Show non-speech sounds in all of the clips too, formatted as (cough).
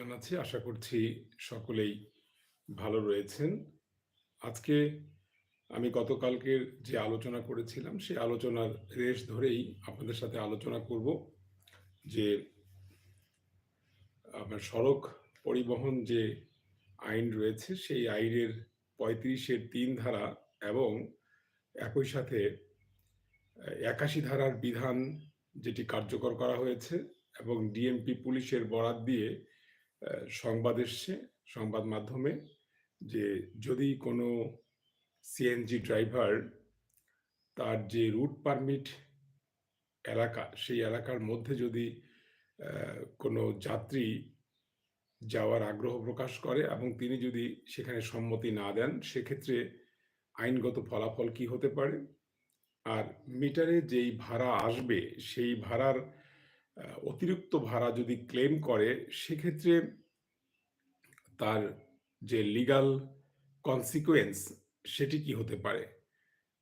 জানাচ্ছি। আশা করছি সকলেই ভালো রয়েছেন। আজকে আমি গতকালকের যে আলোচনা করেছিলাম, সেই আলোচনার রেশ ধরেই আপনাদের সাথে আলোচনা করব যে আপনার সড়ক পরিবহন যে আইন রয়েছে, সেই আইনের ৩৫ এর ৩ ধারা এবং একই সাথে একাশি ধারার বিধান যেটি কার্যকর করা হয়েছে এবং ডিএমপি পুলিশের বরাত দিয়ে সংবাদ এসছে সংবাদ মাধ্যমে যে যদি কোনো সিএনজি ড্রাইভার তার যে রুট পারমিট এলাকা, সেই এলাকার মধ্যে যদি কোনো যাত্রী যাওয়ার আগ্রহ প্রকাশ করে এবং তিনি যদি সেখানে সম্মতি না দেন, সেক্ষেত্রে আইনগত ফলাফল কি হতে পারে? আর মিটারে যেই ভাড়া আসবে, সেই ভাড়ার অতিরিক্ত ভাড়া যদি ক্লেম করে, সেক্ষেত্রে তার যে লিগ্যাল কনসিকুয়েন্স সেটি কি হতে পারে?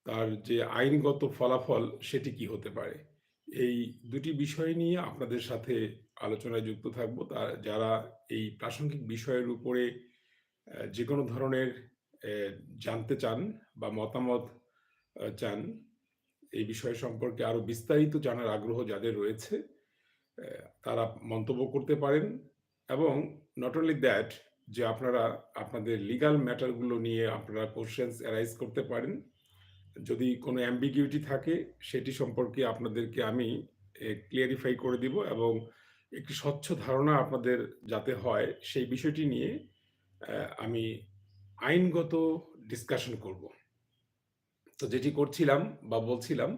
তার যে আইনগত ফলাফল সেটি কি হতে পারে? এই দুটি বিষয় নিয়ে আপনাদের সাথে আলোচনায় যুক্ত থাকব তা যারা এই প্রাসঙ্গিক বিষয়ের উপরে যে কোনো ধরনের জানতে চান বা মতামত চান, এই বিষয় সম্পর্কে আরও বিস্তারিত জানার আগ্রহ যাদের রয়েছে, তারা মন্তব্য করতে পারেন এবং নট অনলি দ্যাট যে আপনারা আপনাদের লিগ্যাল ম্যাটারগুলো নিয়ে আপনারা কোয়েশ্চেনস অ্যারাইজ করতে পারেন। যদি কোনো অ্যাম্বিগুইটি থাকে, সেটি সম্পর্কে আপনাদেরকে আমি ক্লিয়ারিফাই করে দিব এবং একটি স্বচ্ছ ধারণা আপনাদের যাতে হয়, সেই বিষয়টি নিয়ে আমি আইনগত ডিসকাশন করব। তো যেটি করছিলাম বা বলছিলাম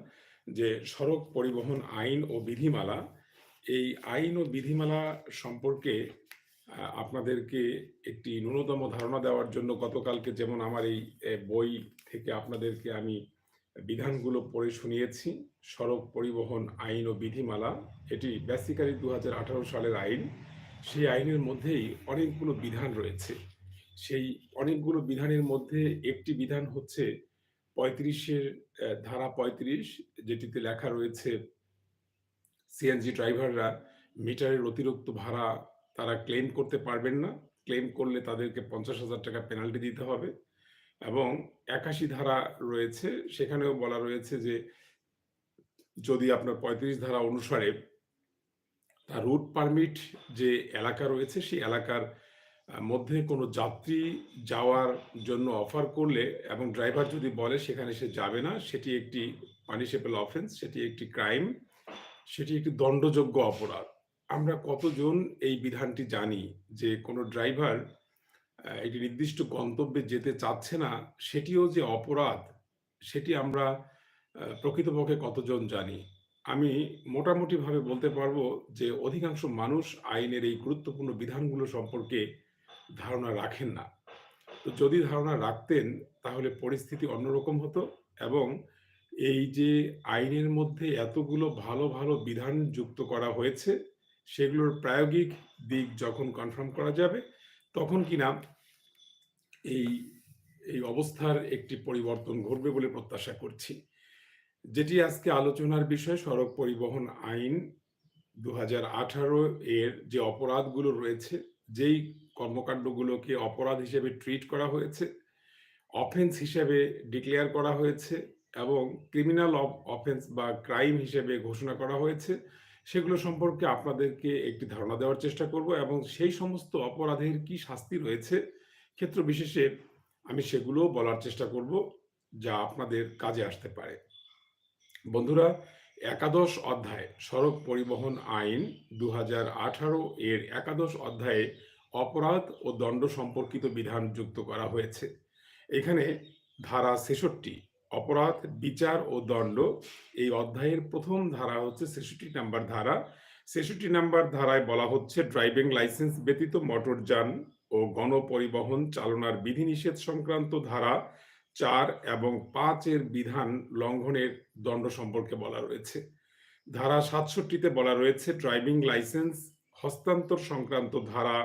যে সড়ক পরিবহন আইন ও বিধিমালা, এই আইন ও বিধিমালা সম্পর্কে আপনাদেরকে একটি ন্যূনতম ধারণা দেওয়ার জন্য গতকালকে যেমন আমার এই বই থেকে আপনাদেরকে আমি বিধানগুলো পড়ে শুনিয়েছি। সড়ক পরিবহন আইন ও বিধিমালা, এটি বেসিক্যালি ২০১৮ সালের আইন। সেই আইনের মধ্যেই অনেকগুলো বিধান রয়েছে। সেই অনেকগুলো বিধানের মধ্যে একটি বিধান হচ্ছে পঁয়ত্রিশের ধারা ৩৫ যেটিতে লেখা রয়েছে সিএনজি ড্রাইভাররা মিটারের অতিরিক্ত ভাড়া তারা ক্লেম করতে পারবেন না। ক্লেম করলে তাদেরকে ৳৫০,০০০ পেনাল্টি দিতে হবে এবং ৮১ ধারা রয়েছে, সেখানেও বলা রয়েছে যে যদি আপনার ৩৫ ধারা অনুসারে তার রুট পারমিট যে এলাকা রয়েছে, সেই এলাকার মধ্যে কোনো যাত্রী যাওয়ার জন্য অফার করলে এবং ড্রাইভার যদি বলে সেখানে সে যাবে না, সেটি একটি পানিশেবল অফেন্স, সেটি একটি ক্রাইম, সেটি একটি দণ্ডযোগ্য অপরাধ। আমরা কতজন এই বিধানটি জানি যে কোনো ড্রাইভার একটি নির্দিষ্ট গন্তব্যে যেতে চাচ্ছে না, সেটিও যে অপরাধ, সেটি আমরা প্রকৃতপক্ষে কতজন জানি? আমি মোটামুটিভাবে বলতে পারব যে অধিকাংশ মানুষ আইনের এই গুরুত্বপূর্ণ বিধানগুলো সম্পর্কে ধারণা রাখেন না। তো যদি ধারণা রাখতেন, তাহলে পরিস্থিতি অন্যরকম হতো এবং এই যে আইনের মধ্যে এতগুলো ভালো, ভালো বিধান যুক্ত করা হয়েছে, সেগুলোর প্রায়োগিক দিক যখন কনফার্ম করা যাবে, তখন কিনা এই, এই অবস্থার একটি পরিবর্তন ঘটবে বলে প্রত্যাশা করছি। যেটি আজকে আলোচনার বিষয় সড়ক পরিবহন আইন ২০১৮ এর যে অপরাধগুলো রয়েছে, যেই কর্মকাণ্ডগুলোকে অপরাধ হিসেবে ট্রিট করা হয়েছে, অফেন্স হিসেবে ডিক্লেয়ার করা হয়েছে এবং ক্রিমিনাল অফ অফেন্স বা ক্রাইম হিসেবে ঘোষণা করা হয়েছে, সেগুলো সম্পর্কে আপনাদেরকে একটি ধারণা দেওয়ার চেষ্টা করব এবং সেই সমস্ত অপরাধের কি শাস্তি রয়েছে, ক্ষেত্র বিশেষে আমি সেগুলোও বলার চেষ্টা করব, যা আপনাদের কাজে আসতে পারে। বন্ধুরা, একাদশ অধ্যায় সড়ক পরিবহন আইন ২০১৮ এর একাদশ অধ্যায়ে অপরাধ ও দণ্ড সম্পর্কিত বিধান যুক্ত করা হয়েছে। এখানে ধারা ৬৬ অপরাধ, বিচার ও দণ্ড এই অধ্যায়ের প্রথম ধারা হচ্ছে ৬৬ নাম্বার ধারা। ৬৬ নাম্বার ধারায় বলা হচ্ছে ড্রাইভিং লাইসেন্স ব্যতীত মোটরযান ও গণপরিবহন চালনার বিধিনিষেধ সংক্রান্ত ধারা চার এবং ৫ এর বিধান লঙ্ঘনের দণ্ড সম্পর্কে বলা রয়েছে। ধারা সাতষট্টিতে বলা রয়েছে ড্রাইভিং লাইসেন্স হস্তান্তর সংক্রান্ত ধারা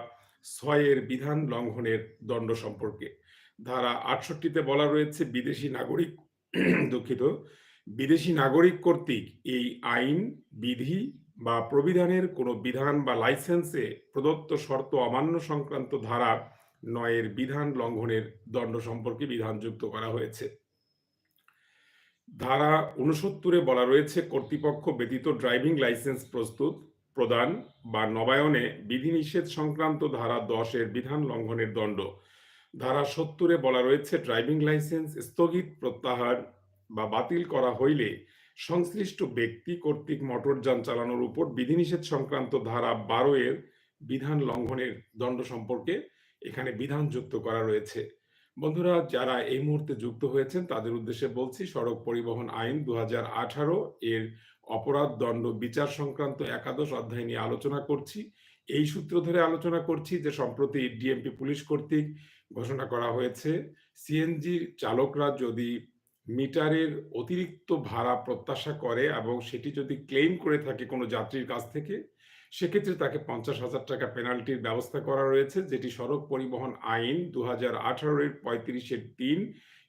৬ এর বিধান লঙ্ঘনের দণ্ড সম্পর্কে। ধারা আটষট্টিতে বলা রয়েছে বিদেশি নাগরিক (clears throat) দুঃখিত, বিদেশি নাগরিক কর্তৃক এই আইন, বিধি বা প্রবিধানের কোনো বিধান বা লাইসেন্সে প্রদত্ত শর্ত অমান্য সংক্রান্ত ধারা নয়ের বিধান লঙ্ঘনের দণ্ড সম্পর্কে বিধান যুক্ত করা হয়েছে। ধারা উনসত্তরে বলা রয়েছে কর্তৃপক্ষ ব্যতীত ড্রাইভিং লাইসেন্স প্রস্তুত প্রদান বা নবায়নে বিধিনিষেধ সংক্রান্ত ধারা দশের বিধান লঙ্ঘনের দণ্ড। ধারা সত্তরে বলা রয়েছে ড্রাইভিং লাইসেন্স স্থগিত প্রত্যাহার বা বাতিল করা হইলে সংশ্লিষ্ট ব্যক্তি কর্তৃক মোটরযান চালানোর উপর বিধিনিষেধ সংক্রান্ত ধারা বারো এর বিধান লঙ্ঘনের দণ্ড সম্পর্কে এখানে বিধান যুক্ত করা রয়েছে। বন্ধুরা, যারা এই মুহূর্তে যুক্ত হয়েছেন, তাদের উদ্দেশ্যে বলছি, সড়ক পরিবহন আইন দু হাজার আঠারো এর অপরাধ, দণ্ড, বিচার সংক্রান্ত একাদশ অধ্যায় নিয়ে আলোচনা করছি। এই সূত্র ধরে আলোচনা করছি যে সম্প্রতি ডিএমপি পুলিশ কর্তৃক ঘোষণা করা হয়েছে, সিএনজির চালকরা যদি মিটারের অতিরিক্ত ভাড়া প্রত্যাশা করে এবং সেটি যদি ক্লেম করে থাকে কোনো যাত্রীর কাছ থেকে, সেক্ষেত্রে তাকে পঞ্চাশ হাজার টাকা পেনাল্টির ব্যবস্থা করা রয়েছে, যেটি সড়ক পরিবহন আইন দু হাজার আঠারোর পঁয়ত্রিশের তিন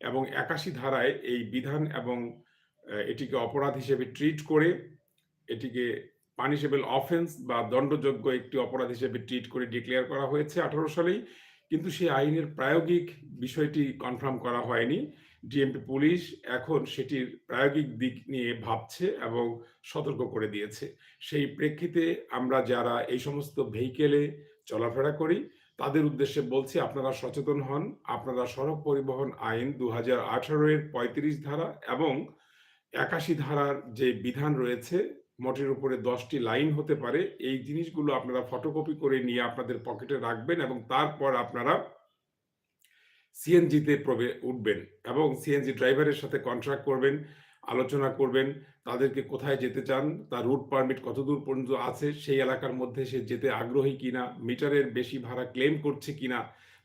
এবং একাশি ধারায় এই বিধান এবং এটিকে অপরাধ হিসেবে ট্রিট করে, এটিকে পানিশেবল অফেন্স বা দণ্ডযোগ্য একটি অপরাধ হিসেবে ট্রিট করে ডিক্লেয়ার করা হয়েছে আঠারো সালেই। কিন্তু সেই আইনের প্রায়োগিক বিষয়টি কনফার্ম করা হয়নি। ডিএমপি পুলিশ এখন সেটির প্রায়োগিক দিক নিয়ে ভাবছে এবং সতর্ক করে দিয়েছে। সেই প্রেক্ষিতে আমরা যারা এই সমস্ত ভেহিকেলে চলাফেরা করি, তাদের উদ্দেশ্যে বলছি আপনারা সচেতন হন। আপনারা সড়ক পরিবহন আইন দু হাজার আঠারো এর পঁয়ত্রিশ ধারা এবং একাশি ধারার যে বিধান রয়েছে মোটের উপরে দশটি লাইন হতে পারে, এই জিনিসগুলো আপনারা ফটোকপি করে নিয়ে আপনাদের পকেটে রাখবেন এবং তারপর আপনারা সিএনজিতে প্রবে, উঠবেন এবং সিএনজি ড্রাইভারের সাথে কন্ট্রাক্ট করবেন, আলোচনা করবেন, তাদেরকে কোথায় যেতে চান, তার রুট পারমিট কতদূর পর্যন্ত আছে, সেই এলাকার মধ্যে সে যেতে আগ্রহী কিনা মিটারের বেশি ভাড়া ক্লেম করছে কিনা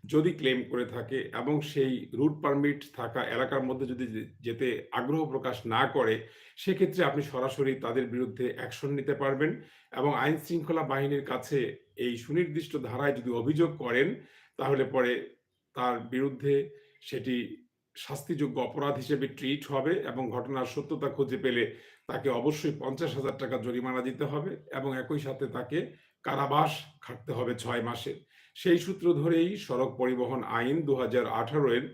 যদি ক্লেম করে থাকে এবং সেই রুট পারমিট থাকা এলাকার মধ্যে যদি যেতে আগ্রহ প্রকাশ না করে, সেক্ষেত্রে আপনি সরাসরি তাদের বিরুদ্ধে অ্যাকশন নিতে পারবেন এবং আইন শৃঙ্খলা বাহিনীর কাছে এই সুনির্দিষ্ট ধারায় যদি অভিযোগ করেন, তাহলে পরে তার বিরুদ্ধে সেটি শাস্তিযোগ্য অপরাধ হিসেবে ট্রিট হবে এবং ঘটনার সত্যতা খুঁজে পেলে তাকে অবশ্যই পঞ্চাশ হাজার টাকা জরিমানা দিতে হবে এবং একই সাথে তাকে কারাবাস খাটতে হবে ছয় মাসের। সেই সূত্র ধরেই সড়ক পরিবহন আইন দু হাজার এর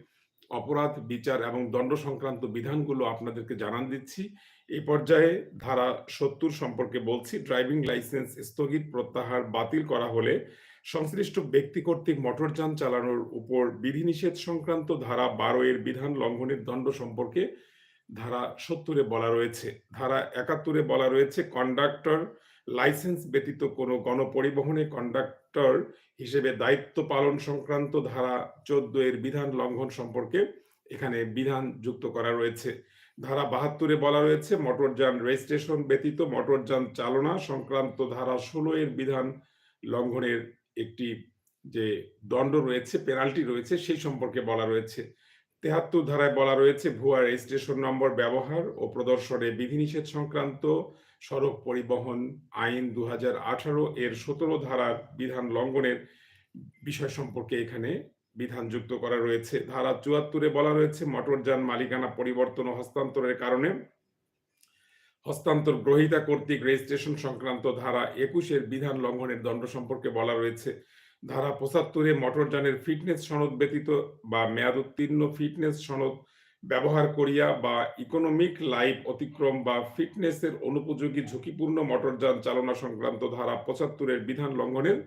অপরাধ, বিচার এবং দণ্ড সংক্রান্ত বিধানগুলো আপনাদেরকে জানান দিচ্ছি। এই পর্যায়ে ধারা সত্তর সম্পর্কে বলছি, ড্রাইভিং লাইসেন্স স্থগিত প্রত্যাহার বাতিল করা হলে সংশ্লিষ্ট ব্যক্তি কর্তৃক মোটরযান চালানোর উপর বিধিনিষেধ সংক্রান্ত ধারা বারো এর বিধান লঙ্ঘনের দণ্ড সম্পর্কে ধারা সত্তরে বলা রয়েছে। ধারা একাত্তরে বলা রয়েছে কন্ডাক্টর লাইসেন্স ব্যতীত কোনো গণপরিবহনে কন্ডাক্টর হিসেবে দায়িত্ব পালন সংক্রান্ত ধারা চোদ্দ এর বিধান লঙ্ঘন সম্পর্কে এখানে বিধান যুক্ত করা রয়েছে। ধারা বাহাত্তরে বলা রয়েছে মোটরযান রেজিস্ট্রেশন ব্যতীত মোটরযান চালনা সংক্রান্ত ধারা ষোলো এর বিধান লঙ্ঘনের একটি যে দণ্ড রয়েছে পেনাল্টি রয়েছে, সেই সম্পর্কে বলা রয়েছে। তেহাত্তর ধারায় বলা রয়েছে, ভুয়া রেজিস্ট্রেশন নম্বর ব্যবহার ও প্রদর্শনে বিধিনিষেধ সংক্রান্ত সড়ক পরিবহন আইন দুহাজার আঠারো এর সতেরো ধারার বিধান লঙ্ঘনের বিষয় সম্পর্কে এখানে বিধান যুক্ত করা রয়েছে। ধারা চুয়াত্তরে বলা রয়েছে মোটরযান মালিকানা পরিবর্তন ও হস্তান্তরের কারণে হস্তান্তর গ্রহিতা কর্তৃক রেজিস্ট্রেশন সংক্রান্ত ধারা একুশের বিধান লঙ্ঘনের দণ্ড সম্পর্কে বলা রয়েছে। ধারা পঁচাত্তরে মোটরযানের ফিটনেস সনদ ব্যতীত বা মেয়াদ উত্তীর্ণ ফিটনেস সনদ ব্যবহার করিয়া বা ইকোনমিক লাইফ অতিক্রম বা ফিটনেসের অনুপযোগী ঝুঁকিপূর্ণ মোটরযান চালনা সংক্রান্ত ধারা পঁচাত্তরের বিধান লঙ্ঘনের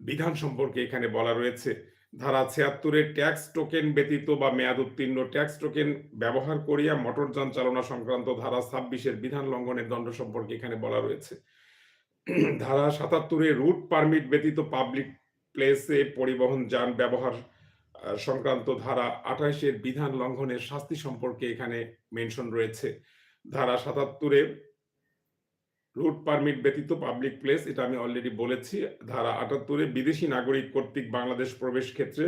বিধান সম্পর্কে এখানে বলা রয়েছে। ধারা ছিয়াত্তরের ট্যাক্স টোকেন ব্যতীত বা মেয়াদ উত্তীর্ণ ট্যাক্স টোকেন ব্যবহার করিয়া মোটরযান চালনা সংক্রান্ত ধারা ছাব্বিশের বিধান লঙ্ঘনের দণ্ড সম্পর্কে এখানে বলা রয়েছে। ধারা সাতাত্তরে রুট পারমিট ব্যতীত পাবলিক প্লেসে পরিবহন যান ব্যবহার সংক্রান্ত ধারা আঠাইশের বিধান লঙ্ঘনের শাস্তি সম্পর্কে এখানে মেনশন রয়েছে। ধারা সাতাত্তরে রুট পারমিট ব্যতীত পাবলিক প্লেস এটা আমি অলরেডি বলেছি। ধারা আটাত্তরে বিদেশি নাগরিক কর্তৃক বাংলাদেশ প্রবেশ ক্ষেত্রে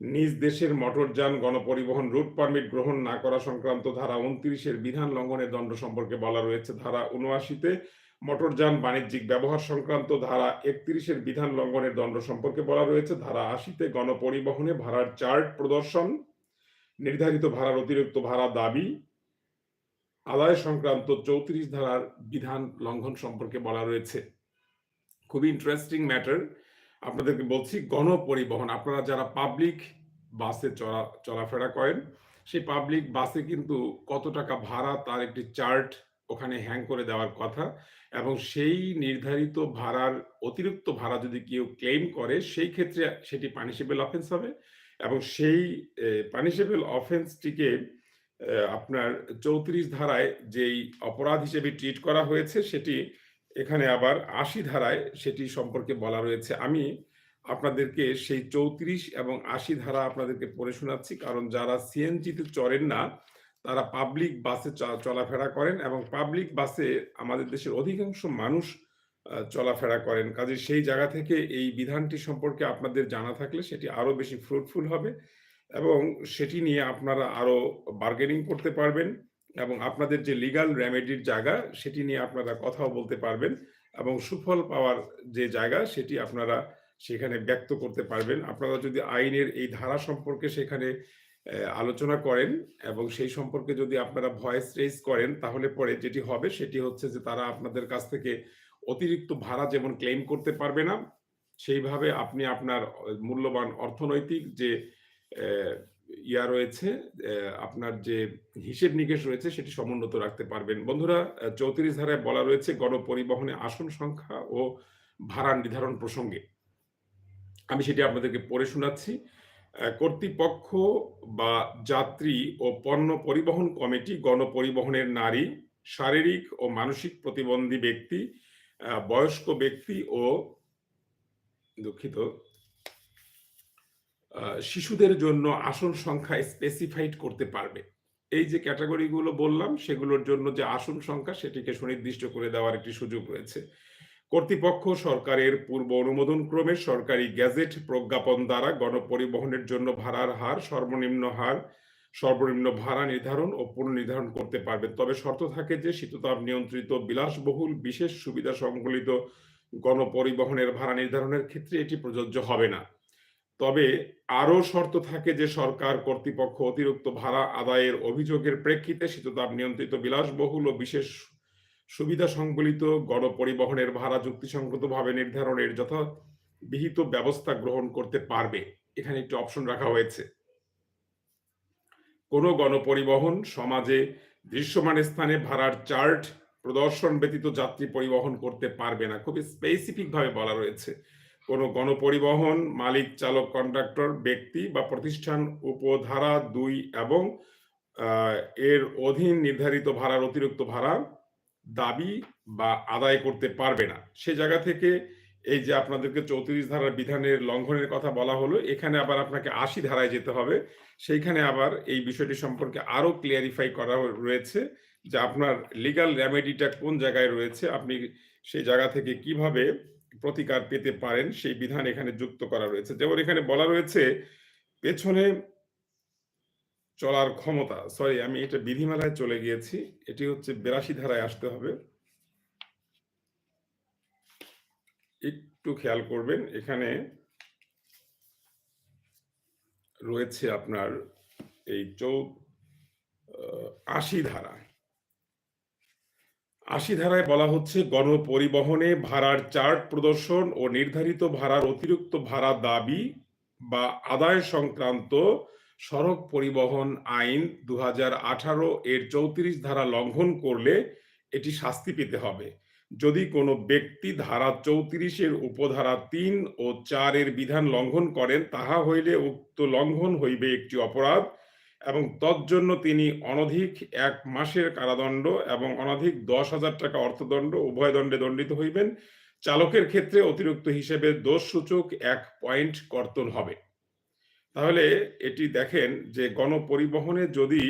নিজ দেশের মোটরযান গণপরিবহন রুট পারমিট গ্রহণ না করা সংক্রান্ত ধারা উনত্রিশের বিধান লঙ্ঘনের দণ্ড সম্পর্কে বলা রয়েছে। ধারা উনআশিতে মোটরযান বাণিজ্যিক ব্যবহার সংক্রান্ত ধারা একত্রিশের বিধান লঙ্ঘনের দণ্ড সম্পর্কে বলা রয়েছে। ধারা আশিতে গণপরিবহনে ভাড়ার চার্ট প্রদর্শন, নির্ধারিত ভাড়ার অতিরিক্ত ভাড়া দাবি, আদায় সংক্রান্ত চৌত্রিশ ধারার বিধান লঙ্ঘন সম্পর্কে বলা রয়েছে। খুবই ইন্টারেস্টিং ম্যাটার আপনাদেরকে বলছি, গণপরিবহন, আপনারা যারা পাবলিক বাসে চলা চলাফেরা করেন, সেই পাবলিক বাসে কিন্তু কত টাকা ভাড়া তার একটি চার্ট ওখানে হ্যাং করে দেওয়ার কথা। এবং সেই নির্ধারিত ভাড়ার অতিরিক্ত ভাড়া যদি কেউ ক্লেম করে, সেই ক্ষেত্রে সেটি পানিশেবল অফেন্স হবে এবং সেই পানিশেবল অফেন্সটিকে আপনার চৌত্রিশ ধারায় যেই অপরাধ হিসেবে ট্রিট করা হয়েছে, সেটি এখানে আবার আশি ধারায় সেটি সম্পর্কে বলা রয়েছে। আমি আপনাদেরকে সেই চৌত্রিশ এবং আশি ধারা আপনাদেরকে পড়ে শোনাচ্ছি, কারণ যারা সিএনজিতে চড়েন না তারা পাবলিক বাসে চলাফেরা করেন এবং পাবলিক বাসে আমাদের দেশের অধিকাংশ মানুষ চলাফেরা করেন। কাজে সেই জায়গা থেকে এই বিধানটি সম্পর্কে আপনাদের জানা থাকলে সেটি আরও বেশি ফ্রুটফুল হবে এবং সেটি নিয়ে আপনারা আরও বার্গেনিং করতে পারবেন এবং আপনাদের যে লিগাল রেমেডির জায়গা সেটি নিয়ে আপনারা কথাও বলতে পারবেন এবং সুফল পাওয়ার যে জায়গা সেটি আপনারা সেখানে ব্যক্ত করতে পারবেন। আপনারা যদি আইনের এই ধারা সম্পর্কে সেখানে আলোচনা করেন এবং সেই সম্পর্কে যদি আপনারা ভয়েস রেজ করেন, তাহলে পরে যেটি হবে সেটি হচ্ছে যে তারা আপনাদের কাছ থেকে অতিরিক্ত ভাড়া যেমন ক্লেম করতে পারবে না, সেইভাবে আপনি আপনার মূল্যবান অর্থনৈতিক যে ইয়া রয়েছে আপনার যে হিসেব নিকেশ রয়েছে সেটি সমুন্নত রাখতে পারবেন। বন্ধুরা চৌত্রিশ ধারায় বলা রয়েছে গণপরিবহনে আসন সংখ্যা ও ভাড়া নির্ধারণ প্রসঙ্গে। আমি সেটি আপনাদেরকে পড়ে শোনাচ্ছি। কর্তৃপক্ষ বা যাত্রী ও পণ্য পরিবহন কমিটি, গণপরিবহনের নারী, শারীরিক ও মানসিক প্রতিবন্ধী ব্যক্তি বয়স্ক ব্যক্তি ও দুঃখিত শিশুদের জন্য আসন সংখ্যা স্পেসিফাইড করতে পারবে। এই যে ক্যাটাগরিগুলো বললাম, সেগুলোর জন্য যে আসন সংখ্যা, সেটিকে সুনির্দিষ্ট করে দেওয়ার একটি সুযোগ রয়েছে। কর্তৃপক্ষ সরকারের পূর্ব অনুমোদন ক্রমে সরকারি গ্যাজেট প্রজ্ঞাপন দ্বারা গণপরিবহনের জন্য ভাড়ার হার সর্বনিম্ন হার, সর্বনিম্ন ভাড়া নির্ধারণ ও পুনর্নির্ধারণ করতে পারবে তবে শর্ত থাকে যে শীততাপ নিয়ন্ত্রিত বিলাসবহুল বিশেষ সুবিধা সংবলিত গণপরিবহনের ভাড়া নির্ধারণের ক্ষেত্রে এটি প্রযোজ্য হবে না। তবে আরও শর্ত থাকে যে সরকার কর্তৃপক্ষ অতিরিক্ত ভাড়া আদায়ের অভিযোগের প্রেক্ষিতে শীততাপ নিয়ন্ত্রিত বিলাসবহুল ও বিশেষ সুবিধা সংবলিত গণপরিবহনের ভাড়া যুক্তিসঙ্গতভাবে নির্ধারণের যথাবিহিত ব্যবস্থা গ্রহণ করতে পারবে। এখানে একটি অপশন রাখা হয়েছে। কোন গণপরিবহন সমাজে দৃশ্যমান স্থানে ভাড়ার চার্ট প্রদর্শন ব্যতীত যাত্রী পরিবহন করতে পারবে না। খুবই স্পেসিফিক ভাবে বলা রয়েছে। কোন গণপরিবহন মালিক, চালক কন্ডাক্টর ব্যক্তি বা প্রতিষ্ঠান, উপধারা দুই এবং এর অধীন নির্ধারিত ভাড়ার অতিরিক্ত ভাড়া দাবি বা আদায় করতে পারবে না। সে জায়গা থেকে এই যে আপনাদেরকে চৌত্রিশ ধারার বিধানের লঙ্ঘনের কথা বলা হলো, এখানে আবার আপনাকে আশি ধারায় যেতে হবে। সেইখানে আবার এই বিষয়টি সম্পর্কে আরও ক্লিয়ারিফাই করা রয়েছে যে আপনার লিগাল রেমেডিটা কোন জায়গায় রয়েছে, আপনি সেই জায়গা থেকে কীভাবে প্রতিকার পেতে পারেন, সেই বিধান এখানে যুক্ত করা রয়েছে। যেমন এখানে বলা রয়েছে, পেছনে চলার ক্ষমতা সরি আমি এটা বিধিমালায় চলে গিয়েছি, এটি হচ্ছে বেরাশি ধারায় আসতে হবে। একটু খেয়াল করবেন, এখানে রয়েছে আপনার এই চৌ আশি ধারা আশি ধারায় বলা হচ্ছে, গণপরিবহনে ভাড়ার চার্ট প্রদর্শন ও নির্ধারিত ভাড়ার অতিরিক্ত ভাড়া দাবি বা আদায় সংক্রান্ত সড়ক পরিবহন আইন দু আঠারো এর চৌত্রিশ ধারা লঙ্ঘন করলে এটি শাস্তি পেতে হবে। যদি কোনো ব্যক্তি ধারা চৌত্রিশের উপধারা তিন ও চারের বিধান লঙ্ঘন করেন, তাহা হইলে উক্ত লঙ্ঘন হইবে একটি অপরাধ এবং তৎজন্য তিনি অনধিক এক মাসের কারাদণ্ড এবং অনধিক দশ হাজার টাকা অর্থদণ্ড, উভয় দণ্ডে দণ্ডিত হইবেন। চালকের ক্ষেত্রে অতিরিক্ত হিসেবে দোষ সূচক এক পয়েন্ট কর্তন হবে। তাহলে এটি দেখেন যে গণপরিবহনে যদি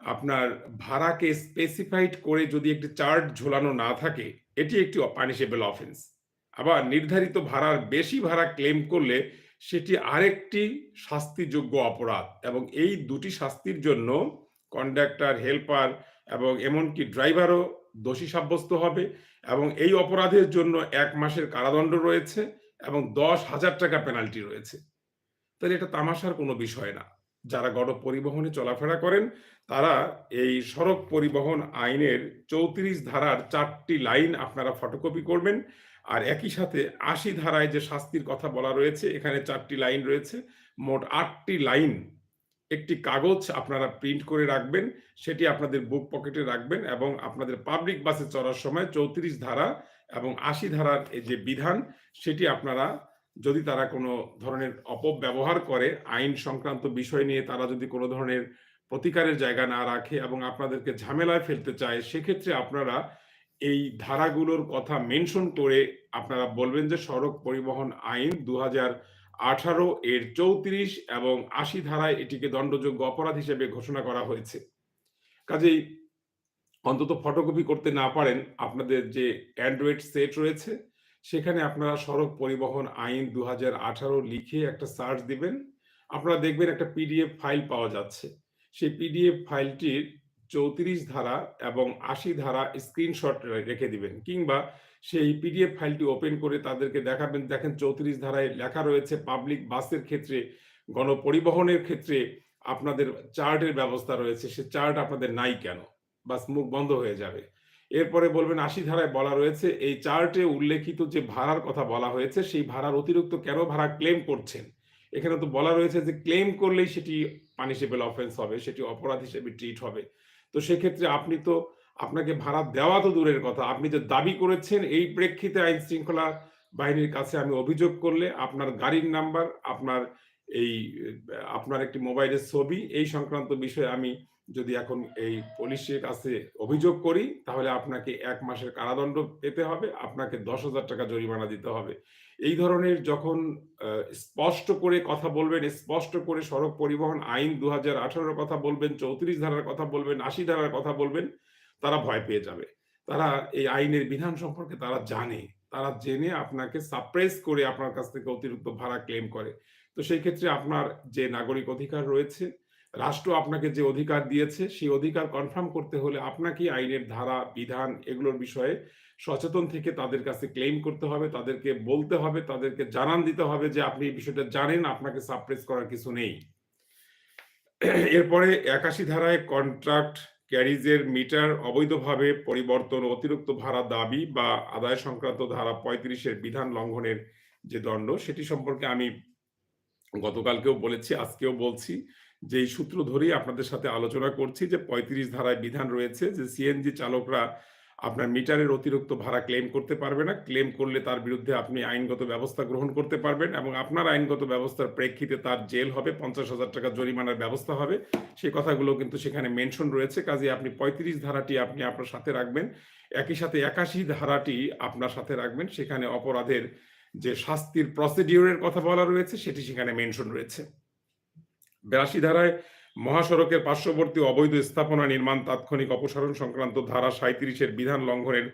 আপনার ভাড়াকে স্পেসিফাইড করে যদি একটি চার্ট ঝোলানো না থাকে, এটি একটি পানিশেবল অফেন্স আবার নির্ধারিত ভাড়ার বেশি ভাড়া ক্লেম করলে সেটি আরেকটি শাস্তিযোগ্য অপরাধ এবং এই দুটি শাস্তির জন্য কন্ডাক্টর হেল্পার এবং এমনকি ড্রাইভারও দোষী সাব্যস্ত হবে এবং এই অপরাধের জন্য এক মাসের কারাদণ্ড রয়েছে এবং দশ হাজার টাকা পেনাল্টি রয়েছে। তাহলে এটা তামাশার কোনো বিষয় না। যারা গণপরিবহনে চলাফেরা করেন, তারা এই সড়ক পরিবহন আইনের চৌত্রিশ ধারার চারটি লাইন আপনারা ফটোকপি করবেন। আর একই সাথে আশি ধারায় যে শাস্তির কথা বলা রয়েছে, এখানে চারটি লাইন রয়েছে। মোট আটটি লাইন একটি কাগজ আপনারা প্রিন্ট করে রাখবেন, সেটি আপনাদের বুক পকেটে রাখবেন এবং আপনাদের পাবলিক বাসে চড়ার সময় চৌত্রিশ ধারা এবং আশি ধারার যে বিধান, সেটি আপনারা যদি তারা কোনো ধরনের অপব্যবহার করে, আইন সংক্রান্ত বিষয় নিয়ে তারা যদি কোনো ধরনের প্রতিকারের জায়গা না রাখে এবং আপনাদেরকে ঝামেলায় ফেলতে চায়, সেক্ষেত্রে আপনারা এই ধারাগুলোর কথা মেনশন করে আপনারা বলবেন যে সড়ক পরিবহন আইন দু আঠারো এর চৌত্রিশ এবং আশি ধারায় এটিকে দণ্ডযোগ্য অপরাধ হিসেবে ঘোষণা করা হয়েছে। কাজেই অন্তত ফটোকপি করতে না পারেন, আপনাদের যে অ্যান্ড্রয়েড সেট রয়েছে সেখানে আপনারা সড়ক পরিবহন আইন দু হাজার আঠারো লিখে একটা সার্চ দিবেন। আপনারা দেখবেন একটা পিডিএফ ফাইল পাওয়া যাচ্ছে। সেই পিডিএফ ফাইলটির চৌত্রিশ ধারা এবং আশি ধারা স্ক্রিনশট রেখে দিবেন কিংবা সেই পিডিএফ ফাইলটি ওপেন করে তাদেরকে দেখাবেন। দেখেন চৌত্রিশ ধারায় লেখা রয়েছে, পাবলিক বাসের ক্ষেত্রে, গণপরিবহনের ক্ষেত্রে আপনাদের চার্টের ব্যবস্থা রয়েছে। সে চার্ট আপনাদের নাই কেন? বাস মুখ বন্ধ হয়ে যাবে। এরপরে বলবেন আশি ধারায় বলা রয়েছে, এই চার্টে উল্লেখিত যে ভাড়ার কথা বলা হয়েছে, সেই ভাড়ার অতিরিক্ত কেন ভাড়া ক্লেম করছেন? এখানে তো বলা রয়েছে যে ক্লেম করলেই সেটি পানিশেবল অফেন্স হবে, সেটি অপরাধ হিসেবে ট্রিট হবে। তো সেক্ষেত্রে আপনি তো, আপনাকে ভাড়া দেওয়া তো দূরের কথা, আপনি যে দাবি করেছেন এই প্রেক্ষিতে আইন শৃঙ্খলা বাহিনীর কাছে আমি অভিযোগ করলে আপনার গাড়ির নাম্বার আপনার এই, আপনার একটি মোবাইলের ছবি, এই সংক্রান্ত বিষয়ে আমি যদি এখন এই পুলিশের কাছে অভিযোগ করি, তাহলে আপনাকে এক মাসের কারাদণ্ড পেতে হবে, আপনাকে দশ হাজার টাকা জরিমানা দিতে হবে। এই ধরনের যখন স্পষ্ট করে কথা বলবেন, স্পষ্ট করে সড়ক পরিবহন আইন দু হাজার কথা বলবেন, চৌত্রিশ ধারার কথা বলবেন, আশি ধারার কথা বলবেন, তারা ভয় পেয়ে যাবে। তারা এই আইনের বিধান সম্পর্কে তারা জানে, তারা জেনে আপনাকে সাপ্রেস করে আপনার কাছ থেকে অতিরিক্ত ভাড়া ক্লেম করে। তো সেই ক্ষেত্রে আপনার যে নাগরিক অধিকার রয়েছে রাষ্ট্র আপনাকে যে অধিকার দিয়েছে, সেই অধিকার কনফার্ম করতে হলে আপনাকে আইনের ধারা, বিধান এগুলোর বিষয়ে সচেতন থেকে তাদের কাছে ক্লেম করতে হবে, তাদেরকে বলতে হবে, তাদেরকে জানান দিতে হবে যে আপনি এই বিষয়টা জানেন, আপনাকে সাপ্রেস করার কিছু নেই। এরপরে একাশি ধারায় কন্ট্রাক্ট ক্যারিজের মিটার অবৈধভাবে পরিবর্তন অতিরিক্ত ভাড়া দাবি বা আদায় সংক্রান্ত ধারা পঁয়ত্রিশের বিধান লঙ্ঘনের যে দণ্ড, সেটি সম্পর্কে আমি গতকালকেও বলেছি, আজকেও বলছি। যে সূত্র ধরেই আপনাদের সাথে আলোচনা করছি যে পঁয়ত্রিশ ধারায় বিধান রয়েছে যে সিএনজি চালকরা আপনার মিটারের অতিরিক্ত ভাড়া ক্লেম করতে পারবে না। ক্লেম করলে তার বিরুদ্ধে আপনি আইনগত ব্যবস্থা গ্রহণ করতে পারবেন এবং আপনার আইনগত ব্যবস্থার প্রেক্ষিতে তার জেল হবে, পঞ্চাশ হাজার টাকা জরিমানার ব্যবস্থা হবে। সেই কথাগুলো কিন্তু সেখানে মেনশন রয়েছে। কাজে আপনি পঁয়ত্রিশ ধারাটি আপনি আপনার সাথে রাখবেন। একই সাথে একাশি ধারাটি আপনার সাথে রাখবেন। সেখানে অপরাধের যে শাস্তির প্রসিডিউরের কথা বলা রয়েছে, সেটি সেখানে মেনশন রয়েছে। বিরাশি ধারায় মহাসড়কের পার্শ্ববর্তী অবৈধ স্থাপনা নির্মাণ, তাৎক্ষণিক অপসারণ সংক্রান্ত ধারা সাঁত্রিশের বিধান লঙ্ঘনের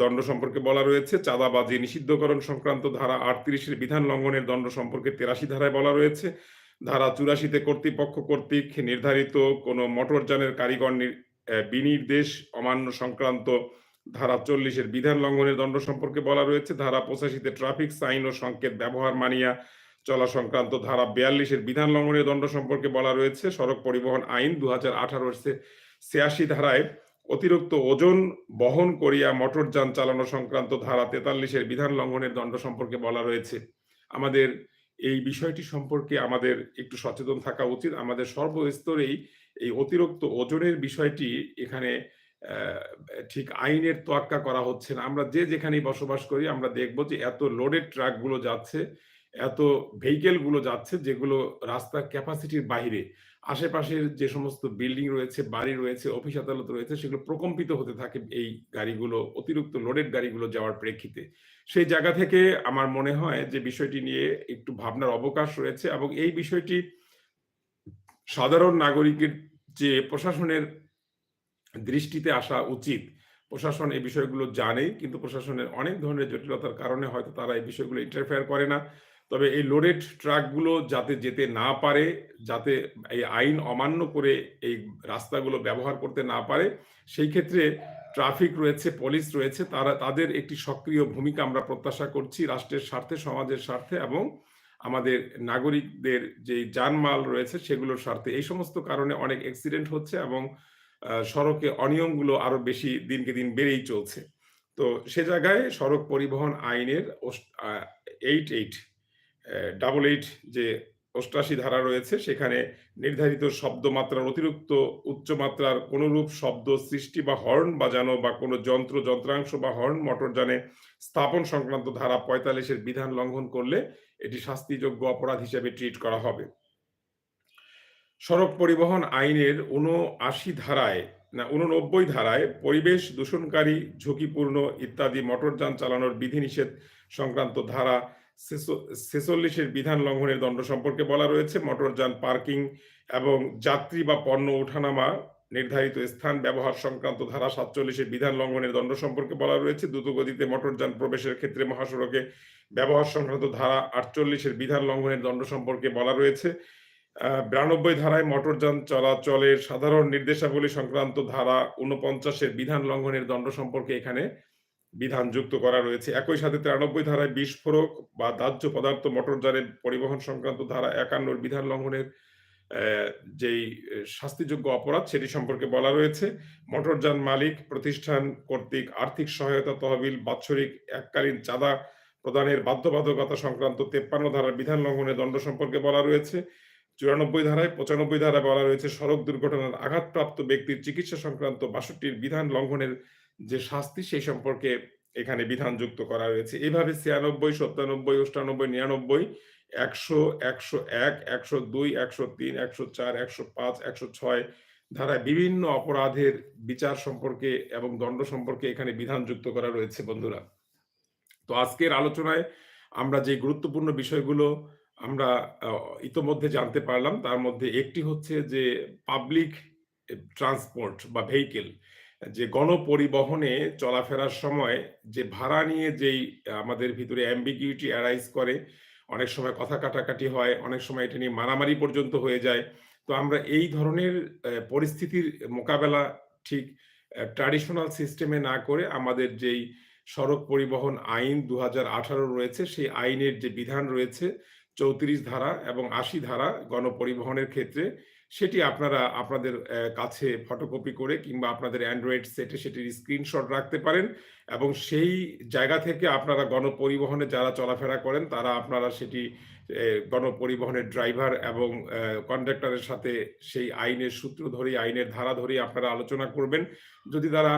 দণ্ড সম্পর্কে বলা রয়েছে। চাঁদাবাজি নিষিদ্ধকরণ সংক্রান্ত ধারা আটত্রিশের বিধান লঙ্ঘনের দণ্ড সম্পর্কে তেরাশি ধারায় বলা রয়েছে। ধারা চুরাশিতে কর্তৃপক্ষ কর্তৃক নির্ধারিত কোনো মোটরযানের কারিগর বিনির্দেশ অমান্য সংক্রান্ত ধারা চল্লিশের বিধান লঙ্ঘনের দণ্ড সম্পর্কে বলা রয়েছে। ধারা পঁচাশিতে ট্রাফিক সাইন ও সংকেত ব্যবহার মানিয়া চলা সংক্রান্ত ধারা বিয়াল্লিশের বিধান লঙ্ঘনের দণ্ড সম্পর্কে বলা রয়েছে, সড়ক পরিবহন আইন দু হাজার আঠারোর ছিয়াশি ধারায় অতিরিক্ত ওজন বহন করিয়া মোটরযান চালানো সংক্রান্ত ধারা তেতাল্লিশের বিধান লঙ্ঘনের দণ্ড সম্পর্কে বলা রয়েছে। আমাদের এই বিষয়টি সম্পর্কে আমাদের একটু সচেতন থাকা উচিত। আমাদের সর্বস্তরেই এই অতিরিক্ত ওজনের বিষয়টি এখানে ঠিক আইনের তোয়াক্কা করা হচ্ছে না। আমরা যে যেখানেই বসবাস করি, আমরা দেখব যে এত লোডেড ট্রাকগুলো যাচ্ছে এত ভেহিকেলগুলো যাচ্ছে যেগুলো রাস্তার ক্যাপাসিটির বাইরে আশেপাশের যে সমস্ত বিল্ডিং রয়েছে, বাড়ি রয়েছে অফিস আদালত রয়েছে, সেগুলো প্রকম্পিত হতে থাকে এই গাড়িগুলো, অতিরিক্ত লোডেড গাড়িগুলো যাওয়ার প্রেক্ষিতে। সেই জায়গা থেকে আমার মনে হয় যে বিষয়টি নিয়ে একটু ভাবনার অবকাশ রয়েছে এবং এই বিষয়টি সাধারণ নাগরিকের যে প্রশাসনের দৃষ্টিতে আসা উচিত। প্রশাসন এই বিষয়গুলো জানে কিন্তু প্রশাসনের অনেক ধরনের জটিলতার কারণে হয়তো তারা এই বিষয়গুলো ইন্টারফেয়ার করে না। তবে এই লোডেড ট্রাকগুলো যাতে যেতে না পারে, যাতে এই আইন অমান্য করে এই রাস্তাগুলো ব্যবহার করতে না পারে, সেই ক্ষেত্রে ট্রাফিক রয়েছে, পুলিশ রয়েছে, তারা, তাদের একটি সক্রিয় ভূমিকা আমরা প্রত্যাশা করছি রাষ্ট্রের স্বার্থে, সমাজের স্বার্থে এবং আমাদের নাগরিকদের যে জানমাল রয়েছে সেগুলোর স্বার্থে। এই সমস্ত কারণে অনেক অ্যাক্সিডেন্ট হচ্ছে এবং সড়কে অনিয়মগুলো আরও বেশি দিনকে দিন বেড়েই চলছে। তো সে জায়গায় সড়ক পরিবহন আইনের এইট এইট ডাবল এইট যে অষ্টাশি ধারা রয়েছে, সেখানে নির্ধারিত শব্দমাত্রার অতিরিক্ত উচ্চমাত্রার কোনরূপ শব্দ, সৃষ্টি বা হর্ন বাজানো বা কোনো যন্ত্র, যন্ত্রাংশ বা হর্ন মোটরযানে স্থাপন সংক্রান্ত ধারা পঁয়তাল্লিশের বিধান লঙ্ঘন করলে এটি শাস্তিযোগ্য অপরাধ হিসেবে ট্রিট করা হবে। সড়ক পরিবহন আইনের উনআশি ধারায় না উননব্বই ধারায় পরিবেশ দূষণকারী, ঝুঁকিপূর্ণ ইত্যাদি মোটরযান চালানোর বিধিনিষেধ সংক্রান্ত ধারা ছেচল্লিশের বিধান লঙ্ঘনের দণ্ড সম্পর্কে বলা রয়েছে। মোটরযান, পার্কিং এবং যাত্রী বা পণ্য ওঠানামা নির্ধারিত স্থান, ব্যবহার সংক্রান্ত ধারা সাতচল্লিশের বিধান লঙ্ঘনের দণ্ড সম্পর্কে বলা রয়েছে। দ্রুতগতিতে মোটরযান প্রবেশের ক্ষেত্রে মহাসড়কে ব্যবহার সংক্রান্ত ধারা আটচল্লিশের বিধান লঙ্ঘনের দণ্ড সম্পর্কে বলা রয়েছে। বিরানব্বই ধারায় মোটরযান চলাচলের সাধারণ নির্দেশাবলী সংক্রান্ত ধারা উনপঞ্চাশের বিধান লঙ্ঘনের দণ্ড সম্পর্কে এখানে বিধান যুক্ত করা রয়েছে। একই সাথে তিরানব্বই ধারায় বিস্ফোরক বা দাহ্য পদার্থ মোটরযানের পরিবহন সংক্রান্ত ধারা একান্নর বিধান লঙ্ঘনের যেই শাস্তিযোগ্য অপরাধ সেটি সম্পর্কে বলা রয়েছে। মোটরযান মালিক প্রতিষ্ঠান কর্তৃক আর্থিক সহায়তা তহবিল বাৎসরিক এককালীন চাঁদা প্রদানের বাধ্যবাধকতা সংক্রান্ত তেপ্পান্ন ধারার বিধান লঙ্ঘনের দণ্ড সম্পর্কে বলা রয়েছে। চুরানব্বই ধারায় পঁচানব্বই ধারায় বলা রয়েছে, সড়ক দুর্ঘটনার আঘাতপ্রাপ্ত ব্যক্তির চিকিৎসা সংক্রান্ত বাষট্টির বিধান লঙ্ঘনের যে শাস্তি সেই সম্পর্কে এখানে বিধান যুক্ত করা রয়েছে এইভাবে ছিয়ানব্বই, সত্তানব্বই, অষ্টানব্বই, নিরানব্বই, একশো একশো এক, একশো দুই, একশো তিন, একশো চার, একশো পাঁচ, একশো ছয় ধারায় বিভিন্ন অপরাধের বিচার সম্পর্কে এবং দণ্ড সম্পর্কে এখানে বিধান যুক্ত করা রয়েছে বন্ধুরা। তো আজকের আলোচনায় আমরা যে গুরুত্বপূর্ণ বিষয়গুলো আমরা ইতোমধ্যে জানতে পারলাম, তার মধ্যে একটি হচ্ছে যে পাবলিক ট্রান্সপোর্ট বা ভেহিকেল। যে গণপরিবহনে চলাফেরার সময় যে ভাড়া নিয়ে যেই, আমাদের ভিতরে অ্যাম্বিগিউটি অ্যারাইজ করে, অনেক সময় কথা কাটাকাটি হয়, অনেক সময় এটা নিয়ে মারামারি পর্যন্ত হয়ে যায়। তো আমরা এই ধরনের পরিস্থিতির মোকাবেলা ঠিক ট্র্যাডিশনাল সিস্টেমে না করে আমাদের যেই সড়ক পরিবহন আইন দু হাজার আঠারো রয়েছে, সেই আইনের যে বিধান রয়েছে, চৌত্রিশ ধারা এবং আশি ধারা গণপরিবহনের ক্ষেত্রে সেটি আপনারা আপনাদের কাছে ফটোকপি করে কিংবা আপনাদের অ্যান্ড্রয়েড সেটে সেটির স্ক্রিনশট রাখতে পারেন এবং সেই জায়গা থেকে আপনারা গণপরিবহনে যারা চলাফেরা করেন, তারা আপনারা সেটি গণপরিবহনের ড্রাইভার এবং কন্ডাক্টরের সাথে সেই আইনের সূত্র ধরে আইনের ধারা ধরে আপনারা আলোচনা করবেন। যদি তারা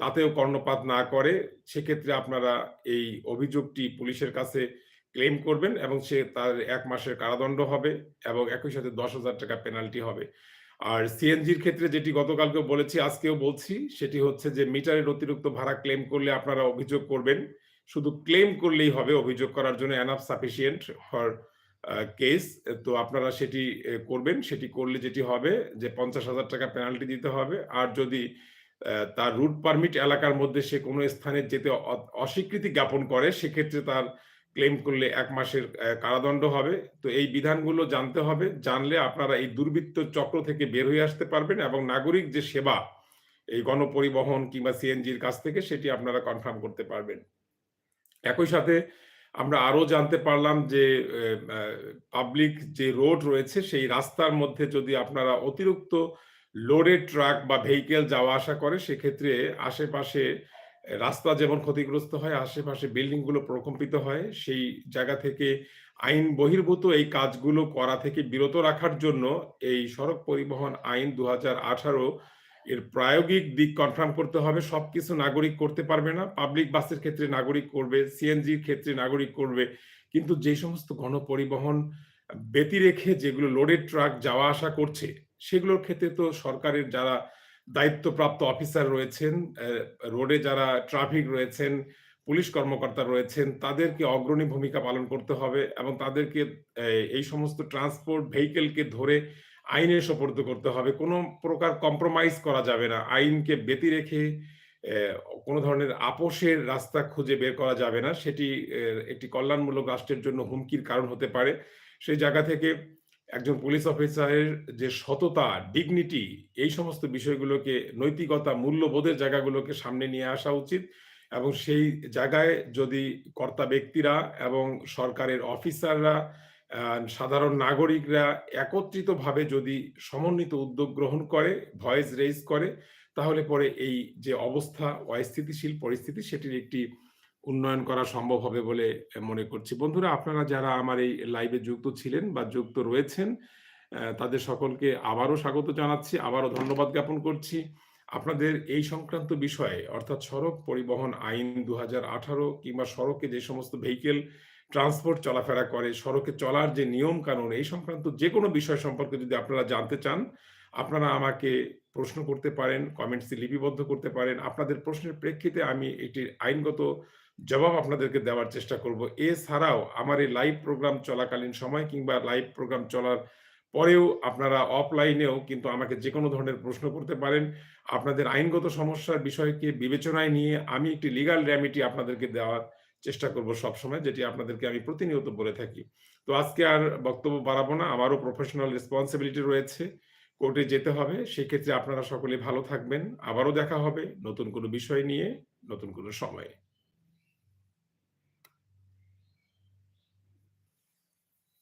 তাতেও কর্ণপাত না করে, সেক্ষেত্রে আপনারা এই অভিযোগটি পুলিশের কাছে ক্লেম করবেন এবং সে তার এক মাসের কারাদণ্ড হবে এবং একই সাথে দশ হাজার টাকা পেনাল্টি হবে। আর সিএনজির ক্ষেত্রে যেটি গতকালকে বলেছি, আজকেও বলছি, সেটি হচ্ছে যে মিটারের অতিরিক্ত ভাড়া ক্লেম করলে আপনারা অভিযোগ করবেন। শুধু ক্লেম করলেই হবে, অভিযোগ করার জন্য এনাফ সাফিসিয়েন্ট ফর কেস তো আপনারা সেটি করবেন। সেটি করলে যেটি হবে যে পঞ্চাশ হাজার টাকা পেনাল্টি দিতে হবে। আর যদি তার রুট পারমিট এলাকার মধ্যে সে কোনো স্থানে যেতে অস্বীকৃতি জ্ঞাপন করে, সেক্ষেত্রে তার ক্লেম করলে এক মাসের কারাদণ্ড হবে। তো এই বিধানগুলো জানতে হবে। জানলে আপনারা এই দুর্বৃত্ত চক্র থেকে বের হয়ে আসতে পারবেন এবং নাগরিক যে সেবা, এই গণপরিবহন কিংবা সিএনজির কাছ থেকে সেটি আপনারা কনফার্ম করতে পারবেন। একই সাথে আমরা আরও জানতে পারলাম যে পাবলিক যে রোড রয়েছে, সেই রাস্তার মধ্যে যদি আপনারা অতিরিক্ত লোডেড ট্রাক বা ভেহিকেল যাওয়া আসা করে, সেক্ষেত্রে আশেপাশে রাস্তা যেমন ক্ষতিগ্রস্ত হয়, আশেপাশে বিল্ডিংগুলো প্রকম্পিত হয়, সেই জায়গা থেকে আইন বহির্ভূত এই কাজগুলো করা থেকে বিরত রাখার জন্য এই সড়ক পরিবহন আইন দু আঠারো এর প্রায়োগিক দিক কনফার্ম করতে হবে। সবকিছু নাগরিক করতে পারবে না। পাবলিক বাসের ক্ষেত্রে নাগরিক করবে সিএনজির ক্ষেত্রে নাগরিক করবে। কিন্তু যে সমস্ত গণপরিবহন ব্যতি রেখে যেগুলো লোডেড ট্রাক যাওয়া আসা করছে, সেগুলোর ক্ষেত্রে তো সরকারের যারা দায়িত্বপ্রাপ্ত অফিসার রয়েছেন রোডে যারা ট্রাফিক রয়েছেন, পুলিশ কর্মকর্তা রয়েছেন, তাদেরকে অগ্রণী ভূমিকা পালন করতে হবে এবং তাদেরকে এই সমস্ত ট্রান্সপোর্ট ভেহিকেলকে ধরে আইনের সোপর্দ করতে হবে। কোনো প্রকার কম্প্রোমাইজ করা যাবে না। আইনকে ব্যতি রেখে কোনো ধরনের আপোষের রাস্তা খুঁজে বের করা যাবে না। সেটি একটি কল্যাণমূলক রাষ্ট্রের জন্য হুমকির কারণ হতে পারে। সেই জায়গা থেকে একজন পুলিশ অফিসারের যে সততা ডিগনিটি এই সমস্ত বিষয়গুলোকে নৈতিকতা মূল্যবোধের জায়গাগুলোকে সামনে নিয়ে আসা উচিত এবং সেই জায়গায় যদি কর্তা ব্যক্তিরা এবং সরকারের অফিসাররা সাধারণ নাগরিকরা একত্রিতভাবে যদি সমন্বিত উদ্যোগ গ্রহণ করে, ভয়েস রেইজ করে, তাহলে পরে এই যে অবস্থা অস্থিতিশীল পরিস্থিতি সেটির একটি উন্নয়ন করা সম্ভব হবে বলে মনে করছি। বন্ধুরা আপনারা যারা আমার এই লাইভে যুক্ত ছিলেন বা যুক্ত রয়েছেন, তাদের সকলকে আবারও স্বাগত জানাচ্ছি, আবারও ধন্যবাদ জ্ঞাপন করছি। আপনাদের এই সংক্রান্ত বিষয়ে অর্থাৎ সড়ক পরিবহন আইন ২০১৮ কিংবা সড়কে যে সমস্ত ভেহিকেল ট্রান্সপোর্ট চলাফেরা করে, সড়কে চলার যে নিয়ম কানুন এই সংক্রান্ত যে কোনো বিষয় সম্পর্কে যদি আপনারা জানতে চান, আপনারা আমাকে প্রশ্ন করতে পারেন, কমেন্টসে লিপিবদ্ধ করতে পারেন। আপনাদের প্রশ্নের প্রেক্ষিতে আমি এটির আইনগত জবাব আপনাদেরকে দেওয়ার চেষ্টা করব। এছাড়াও আমার এই লাইভ প্রোগ্রাম চলাকালীন সময় কিংবা লাইভ প্রোগ্রাম চলার পরেও আপনারা অফলাইনেও কিন্তু আমাকে যে কোনো ধরনের প্রশ্ন করতে পারেন। আপনাদের আইনগত সমস্যার বিষয়কে বিবেচনায় নিয়ে আমি একটি লিগ্যাল রেমেডি আপনাদেরকে দেওয়ার চেষ্টা করব সবসময়, যেটি আপনাদেরকে আমি প্রতিনিয়ত বলে থাকি। তো আজকে আর বক্তব্য বাড়াবো না। আমারও প্রফেশনাল রেসপন্সিবিলিটি রয়েছে। কোর্টে যেতে হবে। সেক্ষেত্রে আপনারা সকলে ভালো থাকবেন। আবারও দেখা হবে নতুন কোনো বিষয় নিয়ে, নতুন কোনো সময়ে।